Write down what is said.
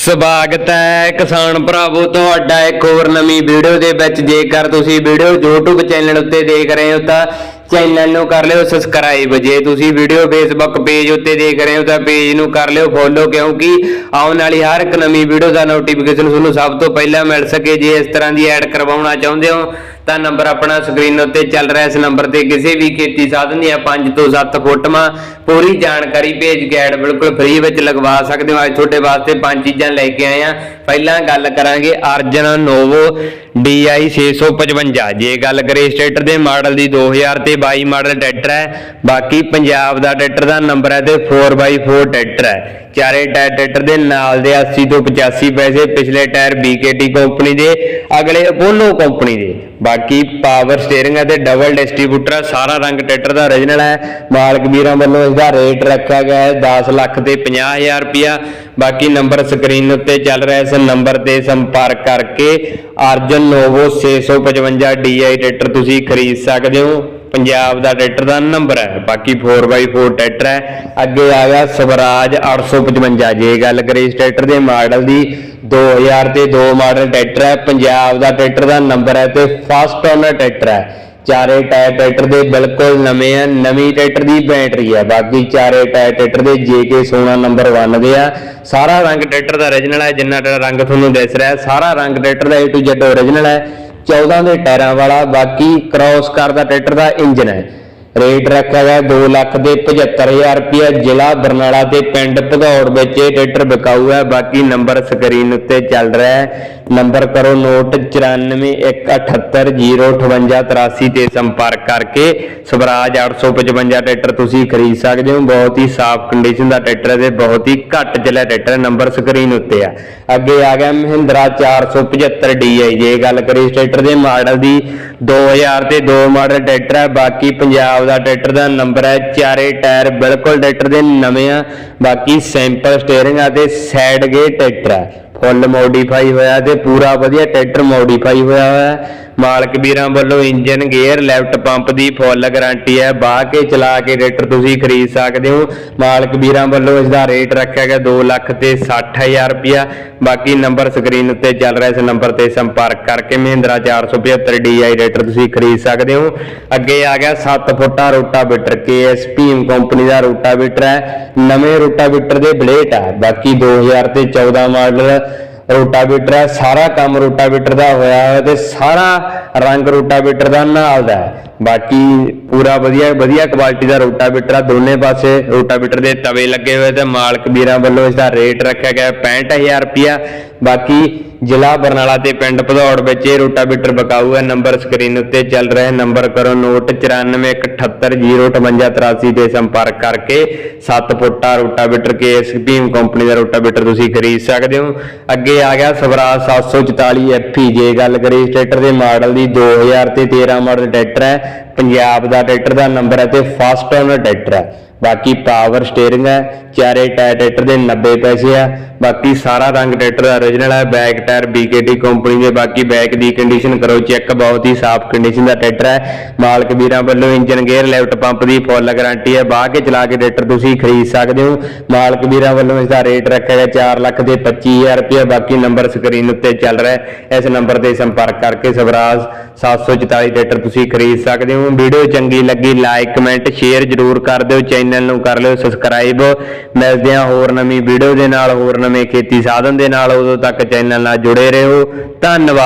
ਸਵਾਗਤ ਹੈ ਕਿਸਾਨ ਭਰਾਵੋ, ਤੁਹਾਡਾ ਇੱਕ ਹੋਰ ਨਵੀਂ ਵੀਡੀਓ ਦੇ ਵਿੱਚ। ਜੇਕਰ ਤੁਸੀਂ ਵੀਡੀਓ YouTube ਚੈਨਲ ਉੱਤੇ ਦੇਖ ਰਹੇ ਹੋ ਤਾਂ ਚੈਨਲ ਨੂੰ ਕਰ ਲਿਓ ਸਬਸਕ੍ਰਾਈਬ ਜੇ ਤੁਸੀਂ ਵੀਡੀਓ ਫੇਸਬੁੱਕ ਪੇਜ ਉੱਤੇ ਦੇਖ ਰਹੇ ਹੋ ਤਾਂ ਪੇਜ ਨੂੰ ਕਰ ਲਿਓ ਫੋਲੋ ਕਿਉਂਕਿ ਆਉਣ ਵਾਲੀ ਹਰ ਇੱਕ ਨਵੀਂ ਵੀਡੀਓ ਦਾ ਨੋਟੀਫਿਕੇਸ਼ਨ ਤੁਹਾਨੂੰ ਸਭ ਤੋਂ ਪਹਿਲਾਂ ਮਿਲ ਸਕੇ। ਜੇ ਇਸ ਤਰ੍ਹਾਂ ਦੀ ਐਡ ਕਰਵਾਉਣਾ ਚਾਹੁੰਦੇ ਹੋ ਤਾਂ ਨੰਬਰ ਆਪਣਾ ਸਕਰੀਨ ਉੱਤੇ ਚੱਲ ਰਿਹਾ ਇਸ ਨੰਬਰ ਤੇ ਕਿਸੇ ਵੀ ਖੇਤੀ ਸਾਧਨ ਦੀਆਂ 5 ਤੋਂ 7 ਫੋਟੋਆਂ ਪੂਰੀ ਜਾਣਕਾਰੀ ਭੇਜ ਕੇ ਐਡ ਬਿਲਕੁਲ ਫ੍ਰੀ ਵਿੱਚ ਲਗਵਾ ਸਕਦੇ ਹੋ। ਅੱਜ ਤੁਹਾਡੇ ਵਾਸਤੇ ਪੰਜ ਚੀਜ਼ਾਂ ਲੈ ਕੇ ਆਏ ਆ ਪਹਿਲਾਂ ਗੱਲ ਕਰਾਂਗੇ ਅਰਜਨ ਨੋਵੋ DI 655 ਜੇ ਗੱਲ ਕਰੇ ਸਟੇਟਰ ਦੇ ਮਾਡਲ ਦੀ 2000 ਤੇ 22 ਮਾਡਲ ਟਰੈਕਟਰ ਹੈ। ਬਾਕੀ ਪੰਜਾਬ ਦਾ ਟਰੈਕਟਰ ਦਾ ਨੰਬਰ ਹੈ ਤੇ 4x4 ਟਰੈਕਟਰ ਹੈ। ਚਾਰੇ ਟਾਇਰ ਟਰੈਕਟਰ ਦੇ ਨਾਲ ਦੇ 80 ਤੋਂ 85 ਪੈਸੇ ਪਿਛਲੇ ਟਾਇਰ BKT ਕੰਪਨੀ ਦੇ ਅਗਲੇ ਅਪੋਲੋ ਕੰਪਨੀ ਦੇ। ਬਾਕੀ ਪਾਵਰ ਸਟੀਅਰਿੰਗ ਹੈ ਤੇ ਡਬਲ ਡਿਸਟ੍ਰੀਬਿਊਟਰ ਹੈ, ਸਾਰਾ ਰੰਗ ਟਰੈਕਟਰ ਦਾ origignal ਹੈ। ਮਾਲਕ ਵੀਰਾਂ ਵੱਲੋਂ ਇਸ ਦਾ ਰੇਟ ਰੱਖਿਆ ਗਿਆ ਹੈ 10 ਲੱਖ ਤੇ 50000 ਰੁਪਿਆ ਬਾਕੀ ਨੰਬਰ ਸਕਰੀਨ ਉੱਤੇ ਚੱਲ ਰਿਹਾ ਇਸ ਨੰਬਰ ਤੇ ਸੰਪਰਕ ਕਰਕੇ ਅਰਜਨ ਨੋਵੋ 655 DI ਟਰੈਕਟਰ ਤੁਸੀਂ ਖਰੀਦ ਸਕਦੇ ਹੋ। ਪੰਜਾਬ ਦਾ ਟਰੈਕਟਰ ਦਾ ਨੰਬਰ ਹੈ, ਬਾਕੀ 4x4 ਟਰੈਕਟਰ ਹੈ। ਅੱਗੇ ਆ ਗਿਆ ਸਵਰਾਜ 855 ਜੇ ਗੱਲ ਕਰੇ ਇਸ ਟਰੈਕਟਰ ਦੇ ਮਾਡਲ ਦੀ 2000 ਤੇ 2 ਮਾਡਲ ਟਰੈਕਟਰ ਹੈ। ਪੰਜਾਬ ਦਾ ਟਰੈਕਟਰ ਦਾ ਨੰਬਰ ਹੈ ਤੇ ਫਸਟ ਓਨਰ ਟਰੈਕਟਰ ਹੈ। ਚਾਰੇ ਟਾਇਰ ਟਰੈਕਟਰ ਦੇ ਬਿਲਕੁਲ ਨਵੇਂ ਆ ਨਵੀਂ ਟਰੈਕਟਰ ਦੀ ਬੈਟਰੀ ਆ ਬਾਕੀ ਚਾਰੇ ਟਾਇਰ ਟਰੈਕਟਰ ਦੇ JK 16 ਨੰਬਰ 1 ਦੇ ਆ। ਸਾਰਾ ਰੰਗ ਟਰੈਕਟਰ ਦਾ origignal ਹੈ। ਜਿੰਨਾ ਰੰਗ ਤੁਹਾਨੂੰ ਦਿਸ ਰਿਹਾ ਸਾਰਾ ਰੰਗ ਟਰੈਕਟਰ ਦਾ A to Z origignal ਹੈ। 14 ਦੇ ਟਾਇਰਾਂ ਵਾਲਾ, ਬਾਕੀ ਕ੍ਰਾਸ ਕਰਦਾ ਟਰੈਕਟਰ ਦਾ ਇੰਜਨ ਹੈ। ਰੇਟ ਰੱਖਿਆ ਗਿਆ 2 ਲੱਖ ਦੇ 75000 ਰੁਪਏ ਜ਼ਿਲ੍ਹਾ ਬਰਨਾਲਾ ਦੇ ਪਿੰਡ ਭਗੌੜ ਵਿੱਚ ਇਹ ਟਰੈਕਟਰ ਵਿਕਾਊ ਹੈ। ਬਾਕੀ ਨੰਬਰ ਸਕਰੀਨ ਉੱਤੇ ਚੱਲ ਰਿਹਾ ਹੈ। ਨੰਬਰ ਕਰੋ ਨੋਟ 9418805883 ਤੇ ਸੰਪਰਕ ਕਰਕੇ ਸਵਰਾਜ 855 ਟਰੈਕਟਰ ਤੁਸੀਂ ਖਰੀਦ ਸਕਦੇ ਹੋ। ਬਹੁਤ ਹੀ ਸਾਫ਼ ਕੰਡੀਸ਼ਨ ਦਾ ਟਰੈਕਟਰ ਹੈ ਤੇ ਬਹੁਤ ਹੀ ਘੱਟ ਚੱਲਿਆ ਟਰੈਕਟਰ ਨੰਬਰ ਸਕਰੀਨ ਉੱਤੇ ਆ। ਅੱਗੇ ਆ ਗਿਆ ਮਹਿੰਦਰਾ 475 DI ਜੇ ਗੱਲ ਕਰੀ ਇਸ ਟਰੈਕਟਰ ਦੇ ਮਾਡਲ ਦੀ 2000 ਤੇ 2 ਮਾਡਲ ਟਰੈਕਟਰ ਹੈ ਬਾਕੀ ਪੰਜਾਬ ਦਾ ਟਰੈਕਟਰ ਦਾ ਨੰਬਰ ਹੈ, ਚਾਰੇ ਟਾਇਰ ਬਿਲਕੁਲ ਟਰੈਕਟਰ ਦੇ ਨਵੇਂ ਆ, ਬਾਕੀ ਸੈਂਪਲ ਸਟੀਅਰਿੰਗ ਆ ਤੇ ਸਾਈਡ ਗੇ ਟਰੈਕਟਰ ਹੈ ਫੁੱਲ ਮੋਡੀਫਾਈ ਹੋਇਆ ਤੇ ਪੂਰਾ ਵਧੀਆ ਟਰੈਕਟਰ ਮੋਡੀਫਾਈ ਹੋਇਆ ਹੋਇਆ। ਮਾਲਕ ਵੀਰਾਂ ਵੱਲੋਂ ਇੰਜਨ, ਗੇਅਰ, ਲੈਫਟ ਪੰਪ ਦੀ ਫੁੱਲ ਗਾਰੰਟੀ ਹੈ। ਬਾਹ ਕੇ ਚਲਾ ਕੇ ਟਰੈਕਟਰ ਤੁਸੀਂ ਖਰੀਦ ਸਕਦੇ ਹੋ। ਮਾਲਕ ਵੀਰਾਂ ਵੱਲੋਂ ਇਸ ਦਾ ਰੇਟ ਰੱਖਿਆ ਗਿਆ 2 ਲੱਖ ਤੇ 60000 ਰੁਪਿਆ ਬਾਕੀ ਨੰਬਰ ਸਕਰੀਨ ਉੱਤੇ ਚੱਲ ਰਿਹਾ। ਇਸ ਨੰਬਰ ਤੇ ਸੰਪਰਕ ਕਰਕੇ ਮਹਿੰਦਰਾ 475 DI ਰੇਟਰ ਤੁਸੀਂ ਖਰੀਦ ਸਕਦੇ ਹੋ। ਅੱਗੇ ਆ ਗਿਆ 7 ਫੁੱਟਾ ਰੋਟਾਵੇਟਰ। KSP ਕੰਪਨੀ ਦਾ ਰੋਟਾਵੇਟਰ ਹੈ। ਨਵੇਂ ਰੋਟਾਵੇਟਰ ਦੇ ਬਲੇਟ ਹੈ। ਬਾਕੀ 2000 ਤੇ 14 ਮਾਡਲ ਰੋਟਾਵੇਟਰ ਹੈ, ਸਾਰਾ ਕੰਮ ਰੋਟਾਵੇਟਰ ਦਾ ਹੋਇਆ ਹੈ ਤੇ ਸਾਰਾ ਰੰਗ ਰੋਟਾਵੇਟਰ ਦਾ ਨਾਲ ਦਾ ਹੈ। ਬਾਕੀ ਪੂਰਾ ਵਧੀਆ ਵਧੀਆ ਕੁਆਲਿਟੀ ਦਾ ਰੋਟਾਵੇਟਰ ਆ, ਦੋਨੇ ਪਾਸੇ ਰੋਟਾਵੇਟਰ ਦੇ ਤਵੇ ਲੱਗੇ ਹੋਏ ਤੇ ਮਾਲਕ ਵੀਰਾਂ ਵੱਲੋਂ ਇਸ ਦਾ ਰੇਟ ਰੱਖਿਆ ਗਿਆ 65000 ਰੁਪਿਆ ਬਾਕੀ ਜ਼ਿਲ੍ਹਾ ਬਰਨਾਲਾ ਤੇ ਪਿੰਡ ਭਦੌੜ ਵਿੱਚ ਇਹ ਰੋਟਾਵੇਟਰ ਬਕਾਊ ਹੈ। ਨੰਬਰ ਸਕਰੀਨ ਉੱਤੇ ਚੱਲ ਰਿਹਾ ਨੰਬਰ ਕਰੋ ਨੋਟ 9418805883 ਤੇ ਸੰਪਰਕ ਕਰਕੇ 7 ਫੁੱਟਾ ਰੋਟਾਵੇਟਰ ਭੀਮ ਕੰਪਨੀ ਦਾ ਰੋਟਾਵੀਟਰ ਤੁਸੀਂ ਖਰੀਦ ਸਕਦੇ ਹੋ। ਅੱਗੇ ਆ ਗਿਆ ਸਵਰਾਜ 744 FE ਜੇ ਗੱਲ ਕਰੀਏ ਟਰੈਕਟਰ ਦੇ ਮਾਡਲ ਦੀ। 2000 ਤੇ 13 ਮਾਡਲ ਟਰੈਕਟਰ ਹੈ। ਪੰਜਾਬ ਦਾ ਟਰੈਕਟਰ ਦਾ ਨੰਬਰ ਹੈ ਤੇ ਫਸਟ ਓਨਰ ਟਰੈਕਟਰ ਹੈ। ਬਾਕੀ ਪਾਵਰ ਸਟੀਅਰਿੰਗ ਹੈ। ਚਾਰੇ ਟਾਇਰ ਟਰੈਕਟਰ ਦੇ 90 ਪੈਸੇ ਆ। ਬਾਕੀ ਸਾਰਾ ਰੰਗ ਟਰੈਕਟਰ ਦਾ origignal ਹੈ ਬੈਕ ਟਾਇਰ BKT ਕੰਪਨੀ ਦੇ ਬਾਕੀ ਬੈਕ ਦੀ ਕੰਡੀਸ਼ਨ ਕਰੋ ਚੈੱਕ ਬਹੁਤ ਹੀ ਸਾਫ਼ ਕੰਡੀਸ਼ਨ ਦਾ ਟਰੈਕਟਰ ਹੈ। ਮਾਲਕ ਵੀਰਾਂ ਵੱਲੋਂ ਇੰਜਨ ਗੇਅਰ ਲੈਫਟ ਪੰਪ ਦੀ ਫੁੱਲ ਗਾਰੰਟੀ ਹੈ ਬਾਹ ਕੇ ਚਲਾ ਕੇ ਟਰੈਕਟਰ ਤੁਸੀਂ ਖਰੀਦ ਸਕਦੇ ਹੋ। ਮਾਲਕ ਵੀਰਾਂ ਵੱਲੋਂ ਇਸ ਦਾ ਰੇਟ ਰੱਖਿਆ ਗਿਆ 4 ਲੱਖ ਦੇ 25000 ਰੁਪਏ ਬਾਕੀ ਨੰਬਰ ਸਕਰੀਨ ਉੱਤੇ ਚੱਲ ਰਿਹਾ ਹੈ। ਇਸ ਨੰਬਰ ਤੇ ਸੰਪਰਕ ਕਰਕੇ ਸਵਰਾਜ 744 ਟਰੈਕਟਰ ਤੁਸੀਂ ਖਰੀਦ ਸਕਦੇ ਹੋ। ਵੀਡੀਓ ਚੰਗੀ ਲੱਗੀ ਲਾਈਕ ਕਮੈਂਟ ਸ਼ੇਅਰ ਜਰੂਰ ਕਰ ਦਿਓ। ਚੈਨਲ ਨੂੰ ਕਰ ਲਿਓ ਸਬਸਕ੍ਰਾਈਬ ਮਿਲਦੇ ਹਾਂ ਹੋਰ ਨਵੀਂ ਵੀਡੀਓ ਦੇ ਨਾਲ, ਹੋਰ ਨਵੇਂ ਖੇਤੀ ਸਾਧਨ ਦੇ ਨਾਲ ਉਦੋਂ ਤੱਕ ਚੈਨਲ ਨਾਲ ਜੁੜੇ ਰਹੋ। ਧੰਨਵਾਦ।